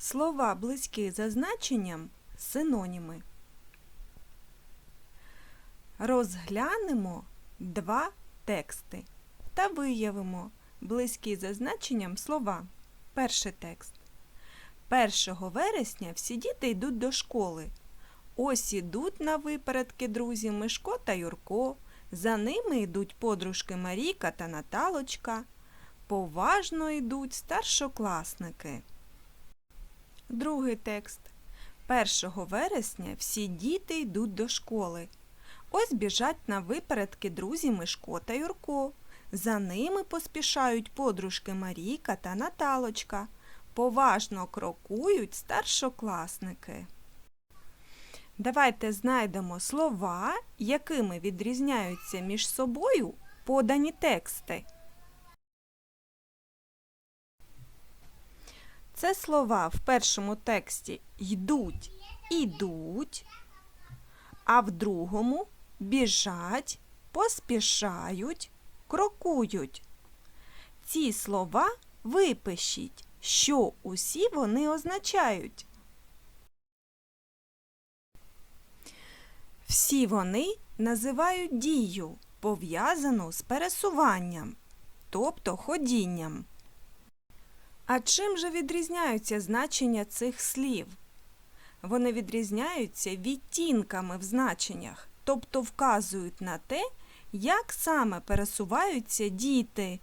Слова близькі за значенням синоніми. Розглянемо два тексти та виявимо близькі за значенням слова. Перший текст. 1 вересня всі діти йдуть до школи. Ось ідуть на випередки друзі Мишко та Юрко. За ними йдуть подружки Марійка та Наталочка. Поважно йдуть старшокласники. Другий текст. 1 вересня всі діти йдуть до школи. Ось біжать на випередки друзі Мишко та Юрко. За ними поспішають подружки Марійка та Наталочка. Поважно крокують старшокласники. Давайте знайдемо слова, якими відрізняються між собою подані тексти. Це слова в першому тексті йдуть, ідуть, а в другому біжать, поспішають, крокують. Ці слова випишіть, що усі вони означають. Всі вони називають дію, пов'язану з пересуванням, тобто ходінням. А чим же відрізняються значення цих слів? Вони відрізняються відтінками в значеннях, тобто вказують на те, як саме пересуваються діти.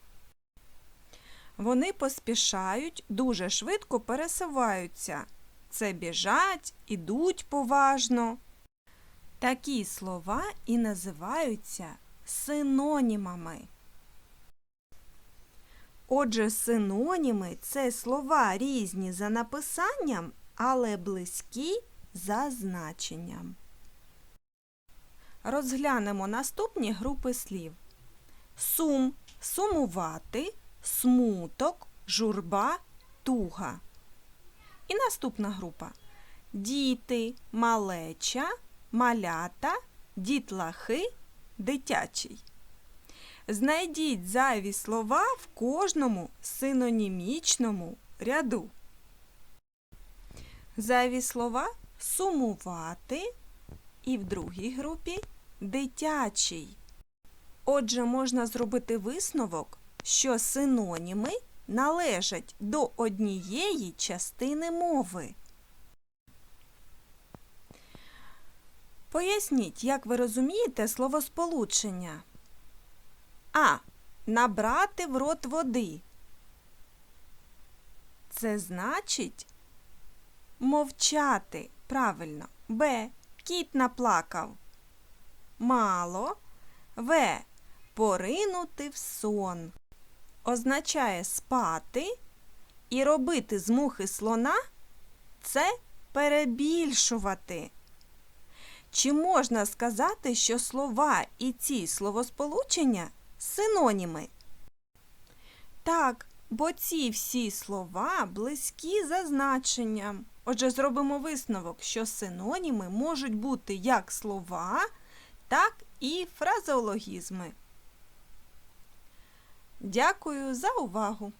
Вони поспішають, дуже швидко пересуваються. Це біжать, ідуть поважно. Такі слова і називаються синонімами. Отже, синоніми це слова різні за написанням, але близькі за значенням. Розглянемо наступні групи слів: сум, сумувати, смуток, журба, туга. І наступна група діти, малеча, малята, дітлахи, дитячий. Знайдіть зайві слова в кожному синонімічному ряду. Зайві слова сумувати і в другій групі дитячий. Отже, можна зробити висновок, що синоніми належать до однієї частини мови. Поясніть, як ви розумієте словосполучення. А. Набрати в рот води. Це значить мовчати. Правильно. Б. Кіт наплакав. Мало. В. Поринути в сон. Означає спати і робити з мухи слона це перебільшувати. Чи можна сказати, що слова і ці словосполучення синоніми? Так, бо ці всі слова близькі за значенням. Отже, зробимо висновок, що синоніми можуть бути як слова, так і фразеологізми. Дякую за увагу!